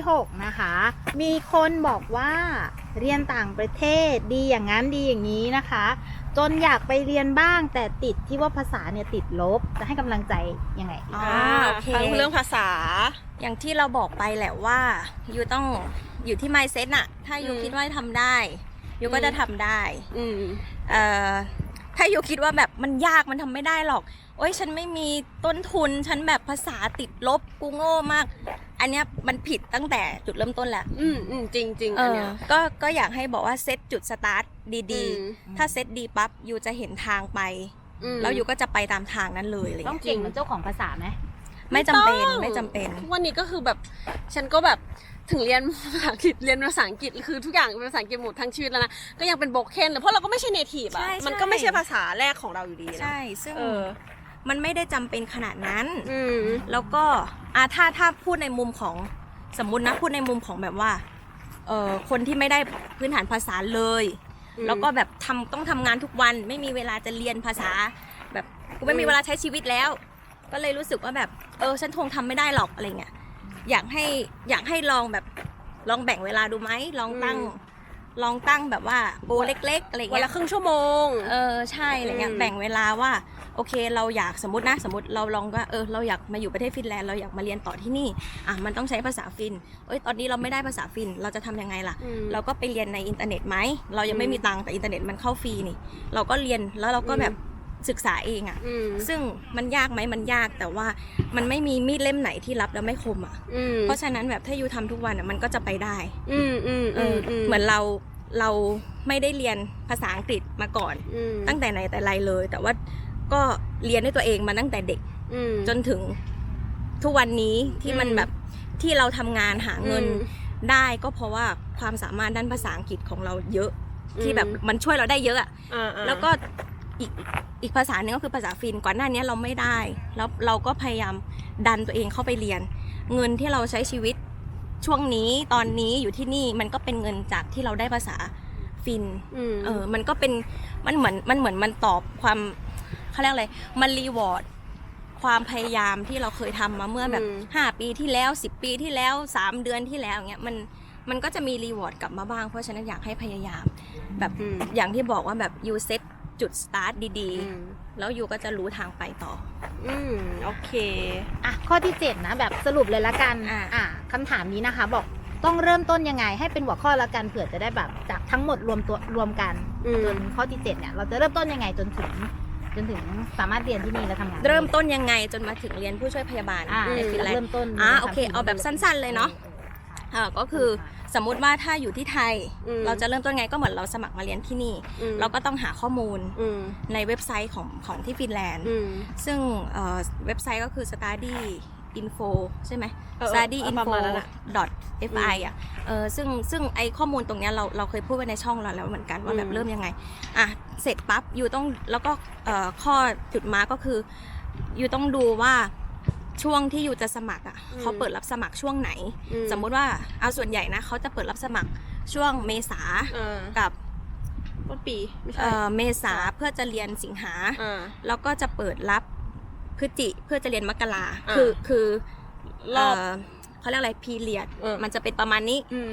ที่6นะคะ มีคนบอกว่าเรียนต่างประเทศดีอย่างนั้นดีอย่างนี้นะคะ จนอยากไปเรียนบ้างแต่ติดที่ว่าภาษาเนี่ยติดลบจะให้กำลังใจยังไงอ๋ออ่าโอเคทั้งเรื่องภาษา อย่างที่เราบอกไปแหละว่ายูต้องอยู่ที่ mindset น่ะ ถ้ายูอืมคิดว่าทำได้ยูก็อืมจะทำได้อืมเอ่อถ้ายูคิดว่าแบบมันยากมันทำไม่ได้หรอกโอ้ยฉันไม่มีต้นทุนฉันแบบภาษาติดลบกูโง่มาก อันเนี้ยมันผิดตั้งแต่จุดเริ่มต้นแหละอืมอืมจริงจริงเออันอเนี้ยก็ก็อยากให้บอกว่าเซตจุดสตาร์ทดีอืมๆถ้าเซตดีปั๊บยูจะเห็นทางไปอืมแล้วยูก็จะไปตามทางนั้นเลยอะไรต้องเงี้ยเก่งเหมือนเจ้าของภาษาไหมไม่จำเป็นต้องไม่จำเป็นทุกวันนี้ก็คือแบบฉันก็แบบถึงเรียนภาษาอังกฤษเรียนภาษาอังกฤษคือทุกอย่างเป็นภาษาอังกฤษหมดทั้งชีวิตแล้วนะก็ยังเป็นโบเคนเลยเพราะเราก็ไม่ใช่เนทีฟอะใช่ใช่มันก็ไม่ใช่ภาษาแรกของเราอยู่ดีนะใช่ซึ่งเออ มันไม่ได้จำเป็นขนาดนั้น อืม แล้วก็อะถ้าถ้าพูดในมุมของสมมุตินะพูดในมุมของแบบว่าเออคนที่ไม่ได้พื้นฐานภาษาเลย อืม แล้วก็แบบทำต้องทำงานทุกวันไม่มีเวลาจะเรียนภาษา แบบกูไม่มีอืมเวลาใช้ชีวิตแล้ว ก็เลยรู้สึกว่าแบบเออฉันคงทำไม่ได้หรอกอะไรเงี้ยอยากให้อยากให้ลองแบบลองแบ่งเวลาดูไหมลองตั้ง ลองตั้งแบบว่าโปรเล็กๆอะไรวันเงี้ยละครึ่งชั่วโมง เออใช่อะไรเงี้ยอืม แบ่งเวลาว่า โอเค เราอยากสมมตินะสมมติเราลองว่าเออเราอยากมาอยู่ประเทศฟินแลนด์เราอยากมาเรียนต่อที่นี่อะมันต้องใช้ภาษาฟินเอ้ยตอนนี้เราไม่ได้ภาษาฟินเราจะทำยังไงล่ะอืมเราก็ไปเรียนในอินเทอร์เน็ตไหมเรายังไม่อืมมีตังค์แต่อินเทอร์เน็ตมันเข้าฟรีนี่ เราก็เรียนแล้วเราก็อืมแบบศึกษาเองอะ่ะอืมซึ่งมันยากไหมมันยากแต่ว่ามันไม่มีมีดเล่มไหนที่รับแล้วไม่คมอะ่ะอืมเพราะฉะนั้นแบบถ้ายูทำทุกวันอะ่ะมันก็จะไปได้ อืมอืมเออือมอเหมือนเราเราไม่ได้เรียนภาษาอังกฤษมาก่อนอืมตั้งแต่ไหนแต่ไรเลย แต่ว่า ก็เรียนด้วยตัวเองมาตั้งแต่เด็ก อืม จนถึงทุกวันนี้ที่มันอืมแบบที่เราทำงานหาเงินอืมได้ก็เพราะว่าความสามารถด้านภาษาอังกฤษของเราเยอะอืมที่แบบมันช่วยเราได้เยอะอะ อ่าๆ แล้วก็อีกอีกภาษาหนึ่งก็คือภาษาฟินก่อนหน้านี้เราไม่ได้ แล้วเราก็พยายามดันตัวเองเข้าไปเรียน เงินที่เราใช้ชีวิตช่วงนี้ตอนนี้อยู่ที่นี่มันก็เป็นเงินจากที่เราได้ภาษาฟิน อืม เออ มันก็เป็น มันเหมือน มันเหมือนมันตอบความ เขาเรียกอะไร มันรีวอร์ดความพยายามที่เราเคยทำมาเมื่อแบบอืม ห้าปีที่แล้วสิบปีที่แล้วสามเดือนที่แล้วอย่างเงี้ยมันมันก็จะมีรีวอร์ดกลับมาบ้าง เพราะฉะนั้นอยากให้พยายาม แบบอืมอย่างที่บอกว่าแบบยูเซตจุดสตาร์ทดีอืม ๆ แล้วยูก็จะรู้ทางไปต่อ อืม โอเค อะข้อที่ 7 นะแบบสรุปเลยละกันอะ อะคำถามนี้นะคะ บอกต้องเริ่มต้นยังไง ให้เป็นหัวข้อละกันเผื่อจะได้แบบจากทั้งหมดรวมตัวรวมกันอืม จนข้อที่ 7 เนี่ย เราจะเริ่มต้นยังไงจนถึง จนถึงสามารถเรียนที่นี่และทำงาน เริ่มต้นยังไงจนมาถึงเรียนผู้ช่วยพยาบาลอ่าในฟินแลนเริ่ด์มต้นอ่านะคะโอเค เอาแบบสั้นๆเลยเนาะอ่าก็คือสมมุติว่าถ้าอยู่ที่ไทย อืม เราจะเริ่มต้นไงก็เหมือนเราสมัครมาเรียนที่นี่อืมเราก็ต้องหาข้อมูลอืมในเว็บไซต์ของของที่ฟินแลนด์ อืม ซึ่งเอ่อเว็บไซต์ก็คือ study info ใช่ไหม เออเออ study ประ info มาณนั้นอะ dot fi อะเออซึ่งซึ่งไอข้อมูลตรงเนี้ยเราเราเคยพูดไว้ในช่องเราแล้วเหมือนกันว่าแบบอืมเริ่มยังไงอะเสร็จปั๊บอยู่ต้องแล้วก็เอ่อข้อจุดมาร์กก็คืออยู่ต้องดูว่าช่วงที่อยู่จะสมัครอะเขาเปิดรับสมัครช่วงไหน อืสมมุติว่าเอาส่วนใหญ่นะเขาจะเปิดรับสมัครช่วงเมษาอ่ากับต้นปีไม่ใช่เอ่อเมษาเพื่อจะเรียนสิงหา อ่า แล้วก็จะเปิดรับ พฤศจิเพื่อจะเรียนมกราอ่าคือคือรอบเเขาเรียกอะไรพีเรียดเออมันจะเป็นประมาณนี้อืม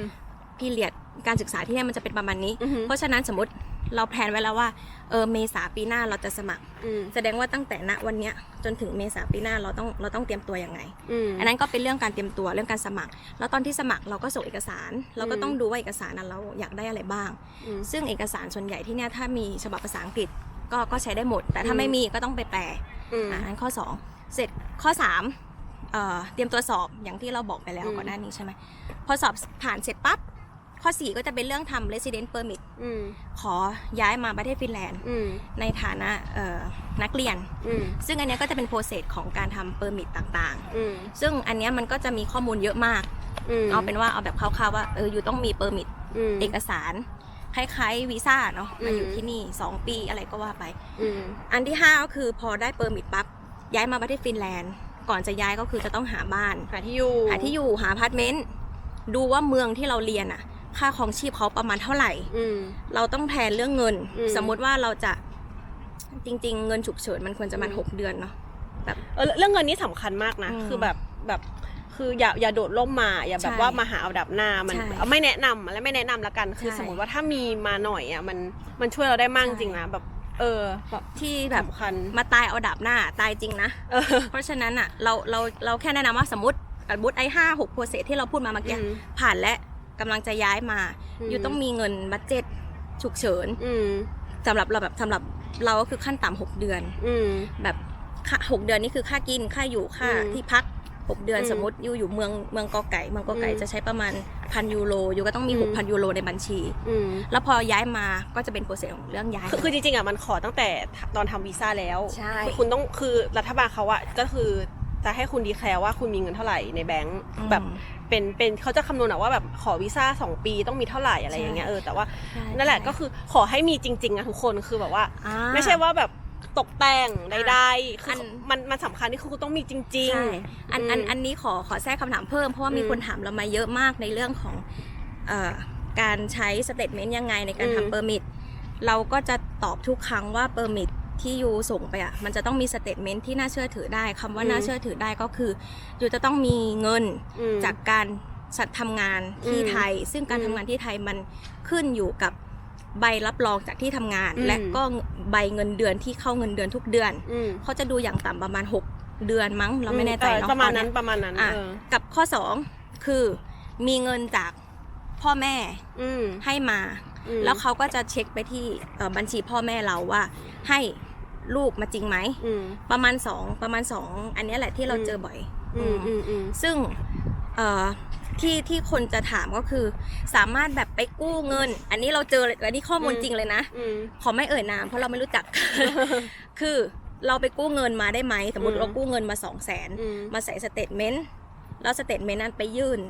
พีเรียดการศึกษาที่เนี่ยมันจะเป็นประมาณนี้อือหือเพราะฉะนั้นสมมติเราแพลนไว้แล้วว่าเออเมษาปีหน้าเราจะสมัครอืมแสดงว่าตั้งแต่ณวันเนี้ยจนถึงเมษาปีหน้าเราต้องเราต้องเตรียมตัวยังไงอืมอันนั้นก็เป็นเรื่องการเตรียมตัวเรื่องการสมัคร แล้วตอนที่สมัครเราก็ส่งเอกสาร เราก็อืมต้องดูว่าเอกสารนั้นเราอยากได้อะไรบ้างอืมซึ่งเอกสารส่วนใหญ่ที่เนี่ยถ้ามีฉบับภาษาอังกฤษก็ก็ใช้ได้หมด แต่ถ้าอืมไม่มีก็ต้องไปแปล อืม อ่าอันข้อ2เสร็จข้อ3เอ่อเตรียมตัวสอบอย่างที่เราบอกไปแล้วอืม ก่อนหน้านี้ใช่ไหมพอสอบผ่านเสร็จปั๊บ ข้อ4ก็จะเป็นเรื่องทำ resident permit อืมขอย้ายมาประเทศฟินแลนด์ อืมในฐานะเอ่อนักเรียน อืมซึ่งอันเนี้ยก็จะเป็นโปรเซสของการทำเปอร์มิตต่างอืมๆ ซึ่งอันเนี้ยมันก็จะมีข้อมูลเยอะมาก อืมเอาเป็นว่าเอาแบบคร่าวๆว่าเอออยู่ต้องมีเปอร์มิตอืมเอกสาร คล้ายๆวีซ่าเนาะมาอยู่อืมที่นี่ 2 ปีอะไรก็ว่าไปอืมอันที่ 5 ก็คือพอได้เปอร์มิตปั๊บย้ายมาประเทศฟินแลนด์ ก่อนจะย้ายก็คือจะต้องหาบ้าน หาที่อยู่หาที่อยู่หาอพาร์ตเมนต์ดูว่าเมืองที่เราเรียนอะค่าของชีพเขาประมาณเท่าไหร่อืมเราต้องแพลนเรื่องเงินอืมสมมุติว่าเราจะจริง ๆ เงินฉุกเฉินมันควรจะมาอืมหกเดือนเนาะเออเรื่องเงินนี้สำคัญมากนะอืมคือแบบแบบ คคืออย่าอย่าโดดร่มมา อย่าแบบใช่ว่ามาหาเอาดับหน้ามันใช่เอาไม่แนะนำและไม่แนะนำละกัน คือใช่ สมมติว่าถ้ามีมาหน่อยอะมันมันช่วยเราได้มากจริงนะแบบ เออแบบที่แบบสำคัญมาตายเอาดาบหน้าตายจริงนะ เออ เพราะฉะนั้นอะเราเราเราแค่แนะนำว่าสมมติสมมติไอ้ห้าหกโปรเซสที่เราพูดมาเมื่อกี้อืมผ่านและกำลังจะย้ายมา อืม อยู่ต้องมีเงินบัตเจ็ตฉุกเฉินอืมสำหรับเราแบบสำหรับเราก็คือขั้นต่ำหกเดือน อืม แบบค่าหกเดือนนี่คือค่ากินค่าอยู่ค่าอืม ที่พัก หกเดือนอืมสมมติอยู่อยู่เมืองเมืองกอไก่ เมืองกอไก่อืมจะใช้ประมาณพันยูโรอยู่ก็ต้องมีอืมหกพันยูโรในบัญชีอืมแล้วพอย้ายมาก็จะเป็นโปรเซสของเรื่องย้าย คือคือจริงๆอะมันขอตั้งแต่ตอนทำวีซ่าแล้วใช่คือคุณต้องคือรัฐบาลเขาอะก็คือจะให้คุณดีแคร์ว่าคุณมีเงินเท่าไหร่ในแบงก์อืมแบบเป็นเป็นเขาจะคำนวณอะว่าแบบขอวีซ่าสองปีต้องมีเท่าไหร่อะไรอย่างเงี้ยใช่เออแต่ว่าใช่นั่นแหละใช่ก็คือขอให้มีจริงๆอะทุกคนคือแบบว่าอ่าไม่ใช่ว่าแบบ ตกแต่งใดๆคืออันมันมันสำคัญที่คือคุณต้องมีจริง ใช่อันอันอืมอันนี้ขอขอแทรกคำถามเพิ่ม เพราะว่ามีอืมคนถามเรามาเยอะมากในเรื่องของเอ่อการใช้สเตทเมนต์ยังไงในการอืม ทำเปอร์มิทเราก็จะตอบทุกครั้งว่าเปอร์มิทที่ยูส่งไปอะมันจะต้องมีสเตทเมนต์ที่น่าเชื่อถือได้คำว่าน่าเชื่อถือได้ก็คือยูจะต้องมีเงินอืม จากการสัตว์ทำงานที่อืมไทย ซึ่งการอืม ทำงานที่ไทยมันขึ้นอยู่กับ ใบรับรองจากที่ทำงานอืมและก็ใบเงินเดือนที่เข้าเงินเดือนทุกเดือนอืมเขาจะดูอย่างต่ำประมาณ 6 เดือนมั้ง เราไม่แน่ใจออเนาะประมาณตอนั้นเยประมาณนั้นอะเออกับข้อ 2 คือมีเงินจากพ่อแม่อืมให้มาอืมแล้วเขาก็จะเช็คไปที่เอ่อบัญชีพ่อแม่เราว่า ให้ลูกมาจริงไหมอืมประมาณ2ประมาณ2อันเนี้ยแหละที่เราอืมเจอบ่อยอืมอืมอืมซึ่งเอ่อ ที่ที่คนจะถามก็คือ สามารถแบบไปกู้เงิน อันนี้เราเจอเลยอันนี้ข้อมูลอืมจริงเลยนะอืมขอไม่เอ่ยนามเพราะเราไม่รู้จัก คือเราไปกู้เงินมาได้ไหมสมมติอืมเรากู้เงินมาสองแสนอืมมาใส่สเตทเมนต์แล้วสเตทเมนต์นั้นไปยื่น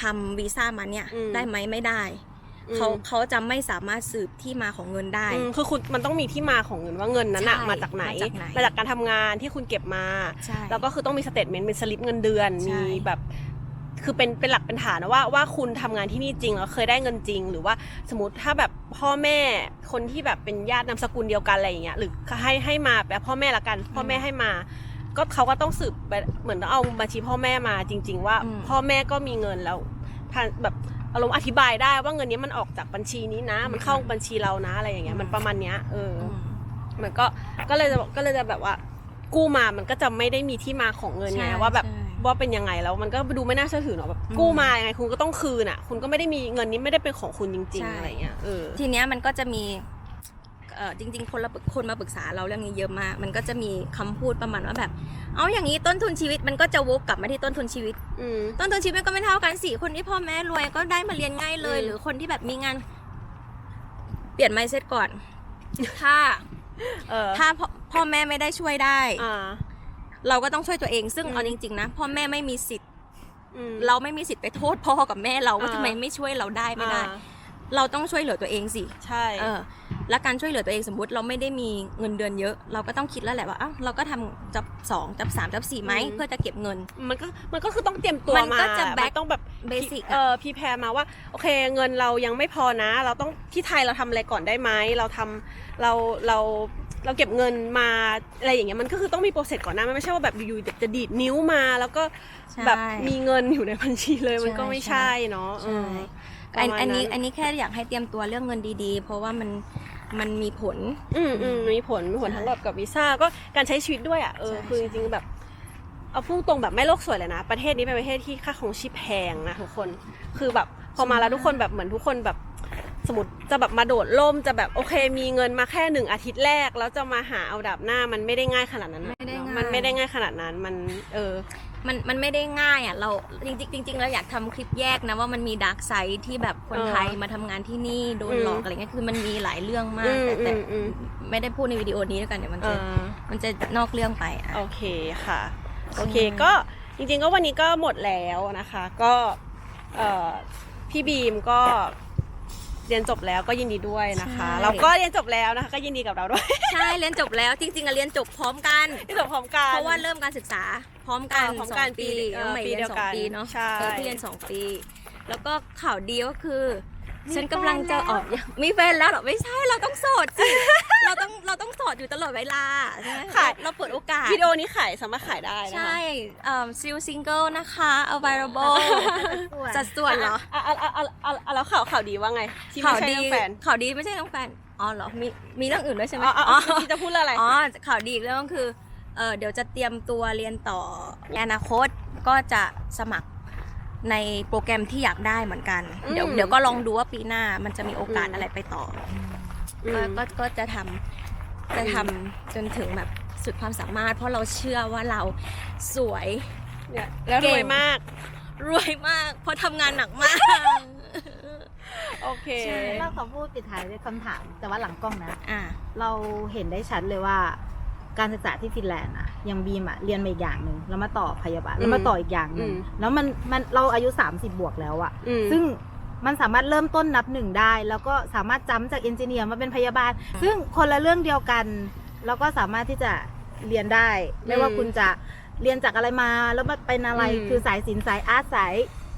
ทำวีซ่ามาเนี่ยอืมได้ไหมไม่ได้อืมเขาเขาจะไม่สามารถสืบที่มาของเงินได้อืมคือคุณมันต้องมีที่มาของเงินว่าเงินนั้นอะใช่มาจากไหนมาจากไหน มาจากการทำงานที่คุณเก็บมาใช่แล้วก็คือต้องมีสเตทเมนต์เป็นสลิปเงินเดือนใช่มีแบบ คือเป็นเป็นหลักเป็นฐานนะว่าว่าคุณทำงานที่นี่จริงแล้วเคยได้เงินจริง หรือว่าสมมติถ้าแบบพ่อแม่คนที่แบบเป็นญาตินามสกุลเดียวกันอะไรอย่างเงี้ยหรือให้ให้มาแบบพ่อแม่ละกัน พ่อแม่ให้มา ก็เขาก็ต้องสืบไปเหมือนต้องเอาบัญชีพ่อแม่มาจริง ๆ ว่าอืมพ่อแม่ก็มีเงินแล้วท่านแบบอารมณ์อธิบายได้ว่าเงินนี้มันออกจากบัญชีนี้นะ มันเข้าบัญชีเรานะอะไรอย่างเงี้ยมันประมาณเนี้ยเอออืมมันก็ก็เลยจะก็เลยจะแบบว่ากู้มามันก็จะไม่ได้มีที่มาของเงินไงใช่ว่าแบบใช่ ว่าเป็นยังไงแล้วมันก็ดูไม่น่าเชื่อถือเนาะแบบอืมกู้มายังไงคุณก็ต้องคืนอะ คุณก็ไม่ได้มีเงินนี้ไม่ได้เป็นของคุณจริงใช่ๆอะไรเงี้ยเออทีเนี้ยมันก็จะมีเอ่อจริง ๆ คนละปรึกคนมาปรึกษาเราเรื่องนี้เยอะมาก มันก็จะมีคำพูดประมาณว่าแบบ เอาอย่างนี้ต้นทุนชีวิตมันก็จะวกกลับมาที่ต้นทุนชีวิตอืมต้นทุนชีวิตก็ไม่เท่ากันสิคนที่พ่อแม่รวยก็ได้มาเรียนง่ายเลยอืมหรือคนที่แบบมีงาน เปลี่ยนไมเซ็ตก่อน ถ้าเออถ้าพ่อพ่อแม่ไม่ได้ช่วยได้อ่า เราก็ต้องช่วยตัวเอง ซึ่งอืมเอาจริงๆนะพ่อแม่ไม่มีสิทธิ์อืมเราไม่มีสิทธิ์ไปโทษพ่อกับแม่เราว่าอ่าทำไมไม่ช่วยเราได้ไม่ได้อ่าเราต้องช่วยเหลือตัวเองสิใช่เออและการช่วยเหลือตัวเองสมมติเราไม่ได้มีเงินเดือนเยอะ เราก็ต้องคิดแล้วแหละว่าอ้าวเราก็ทำจับสองจับสามจับสี่ไหมเพื่อจะเก็บเงิน มันก็มันก็คือต้องเตรียมตัวมันมาก็จะมั back ต้องแบบ basic อะเออพีแพรมาว่าโอเคเงินเรายังไม่พอนะ เราต้องที่ไทยเราทำอะไรก่อนได้ไหมเราทำเราเรา เราเก็บเงินมาอะไรอย่างเงี้ยมันก็คือต้องมีโปรเซสก่อนหนะมันไม่ใช่ว่าแบบอยู่ๆจะดีดนิ้วมา แล้วก็ใช่แบบมีเงินอยู่ในบัญชีเลยมันก็ไม่ใช่ใช่เนาะใช่เอออันประมาณอันนี้นั้นอันนี้แค่อยากให้เตรียมตัวเรื่องเงินดีๆ เพราะว่ามันมันมีผล อืมอืมมีผลมีผลใช่ทั้งแบบกับวีซ่าก็การใช้ชีวิตด้วยอะเออใช่คือจริงๆแบบเอาพุ่งตรงแบบไม่โลกสวยเลยนะ ประเทศนี้เป็นประเทศที่ค่าของชีพแพงนะทุกคน คือแบบพอมาแล้วทุกคนแบบเหมือนทุกคนแบบ สมมติจะแบบมาโดดร่มจะแบบโอเค มีเงินมาแค่หนึ่งอาทิตย์แรก แล้วจะมาหาเอาดับหน้ามันไม่ได้ง่ายขนาดนั้นนะไม่ได้ง่าย มันไม่ได้ง่ายขนาดนั้นมันเออ มันมันไม่ได้ง่ายอะเราจริงๆจริงๆเราอยากทำคลิปแยกนะว่ามันมีดาร์กไซด์ที่แบบคนเออไทยมาทำงานที่นี่โดนอืมหลอกอะไรเงี้ยคือมันมีหลายเรื่องมาอืกมแต่แต่อืมอืม ไม่ได้พูดในวิดีโอนี้ด้วยกันเดี๋ยวมันเอจะอ มันจะนอกเรื่องไปอะ โอเคค่ะ โอเคใช่ก็จริงๆก็วันนี้ก็หมดแล้วนะคะ ก็เอ่อพี่บีมก็ เรียนจบแล้วก็ยินดีด้วยนะคะเราก็เรียนจบแล้วนะคะ ก็ยินดีกับเราด้วยใช่เรียนจบแล้วจริงๆอะเรียนจบพร้อมกัน ที่จบพร้อมกัน เพราะว่าเริ่มการศึกษาพร้อมกันอ่าพร้อมสอกันงปีปีเอ่อน้องใหม่ปีเรียนเดียวสองกันปีเนาะใช่ เออพี่เรียนสองปี แล้วก็ข่าวดีก็คือ ฉันกำลังจะออกมีแฟนแล้วเหรอไม่ใช่เราต้องโสดสิเราต้องเราต้องโสดอยู่อยู่ตลอดเวลาใช่ไหมขายเราเปิดโอกาส วิดีโอนี้ขายสามารถขายได้นะคะใช่เอ่อซิลซิงเกิลนะคะ available จัดส่วนเหรออะอะอะอะอะอะแล้วข่าวข่าวดีว่าไงที่ไม่ข่าวใช่ดีเรื่องแฟนข่าวดีไม่ใช่น้องแฟนอ๋อเหรอมีมีเรื่องอื่นด้วยใช่ไหมอ๋ออ๋ออ๋อที่จะพูดเรื่องอะไร อ๋อข่าวดีอีกเรื่องก็คือเออเดี๋ยวจะเตรียมตัวเรียนต่อในอนาคตก็จะสมัคร ในโปรแกรมที่อยากได้เหมือนกัน เดี๋ยวอืมเดี๋ยวก็ลองดูว่าปีหน้ามันจะมีโอกาสอืมอะไรไปต่ออือมก็ก็ก็จะทำจะทำจนถึงแบบสุดความสามารถ เพราะเราเชื่อว่าเราสวย เนี่ยแล้วรเก่วยงมาก รวยมาก เพราะทำงานหนักมาก โอเคใช่เราขอพูดปิดท้ายด้วยคำถาม แต่ว่าหลังกล้องนะ อะ เราเห็นได้ชัดเลยว่า การศึกษาที่ฟินแลนด์อะยังบีมอะเรียนมาอีกอย่างหนึ่งแล้วมาต่อพยาบาลแล้วมาต่ออีกอย่างหนึ่งอืมแล้วมันมันเราอายุ 30 บวกแล้วอะอืมซึ่งมันสามารถเริ่มต้นนับหนึ่งได้ แล้วก็สามารถจำจากเอนจิเนียร์มาเป็นพยาบาล ซึ่งคนละเรื่องเดียวกัน แล้วก็สามารถที่จะเรียนได้ ไม่ว่าอืมคุณจะเรียนจากอะไรมาแล้วมาเป็นอะไรอืมคือสายศิลป์สายอาร์ตสาย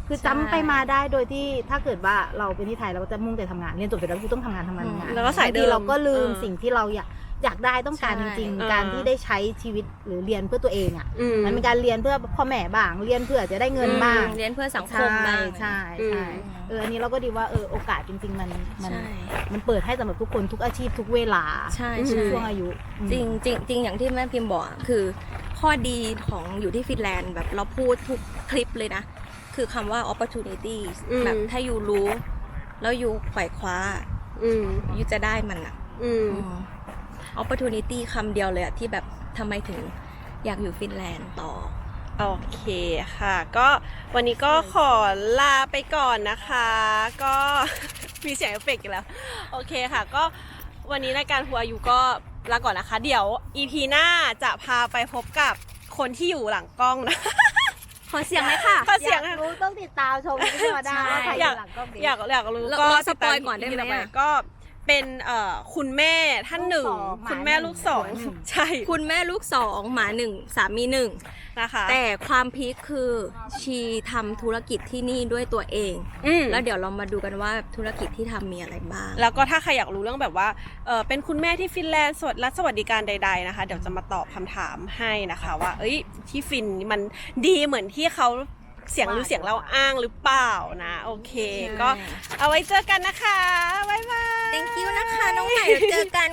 คือจำใช่ไปมาได้โดยที่ถ้าเกิดว่าเราเป็นที่ไทยเราก็จะมุ่งแต่ทำงานเรียนจบเสร็จแล้วกูต้องทำงานทำงานทำงานแล้วก็สายเดิมบงทีเราก็ลืมเออสิ่งที่เราอยาก อยากได้ต้องการใช่จริงเออๆการที่ได้ใช้ชีวิตหรือเรียนเพื่อตัวเองอะอืมมันเป็นการเรียนเพื่อพ่อแม่บ้างเรียนเพื่อจะได้เงินบ้างเรียนเพื่อสังคมใช่บ้างใช่อืมใช่เอออันนี้เราก็ดีว่าเออโอกาสจริง ๆ มันมันใช่มันเปิดให้สำหรับทุกคนทุกอาชีพทุกเวลาใช่ทุกใช่ช่วงอายุอืมจริงจริงจริงอย่างที่แม่พิมพ์บอกอะคือ ข้อดีของอยู่ที่ฟินแลนด์แบบเราพูดทุกคลิปเลยนะ คือคำว่า opportunity อืมแบบถ้าอยู่รู้ แล้วอยู่ไขว่คว้าอืมอยู่จะได้มันอะอืมอืม opportunity คำเดียวเลยอะที่แบบทำไมถึงอยากอยู่ฟินแลนด์ต่อ โอเคค่ะ ก็วันนี้ก็ขอลาไปก่อนนะคะ ก็ มีเสียงเอฟเฟกต์อีกแล้ว โอเคค่ะ ก็วันนี้รายการหัวอายุก็ลาก่อนนะคะ เดี๋ยว EP หน้าจะพาไปพบกับคนที่อยู่หลังกล้องนะ ขอเสียงเลยค่ะ ขอเสียงอยากรู้ต้องติดตามชมพี่วดาว่าใครออยากยู่หลังกล้องดีอยากอยากรู้เราก็เราสติดปตาอยก่อนได้ไหม EP ต่ปอะ ก็ เป็นเอ่อคุณแม่ท่านหนึ่ง ลูกสองหมาคุณแม่หนึ่งลูกสองหัวหนึ่ง ใช่คุณแม่ลูกสองหมาหนึ่งสามีหนึ่ง นะคะแต่ความพีคคือชีทำธุรกิจที่นี่ด้วยตัวเอง อืม แล้วเดี๋ยวเรามาดูกันว่าธุรกิจที่ทำมีอะไรบ้าง แล้วก็ถ้าใครอยากรู้เรื่องแบบว่าเออเป็นคุณแม่ที่ฟินแลนด์สวัสดรัฐสวัสดิการใด ๆนะคะ เดี๋ยวจะมาตอบคำถามให้นะคะ ว่า เอ้ยที่ฟินมันดีเหมือนที่เขา เสียงหรือเสียงเราอ้างหรือเปล่านะ โอเคใช่ก็เอาไว้เจอกันนะคะ บ๊ายบาย thank you นะคะ น้องใหม่เดี๋ยวเจอกัน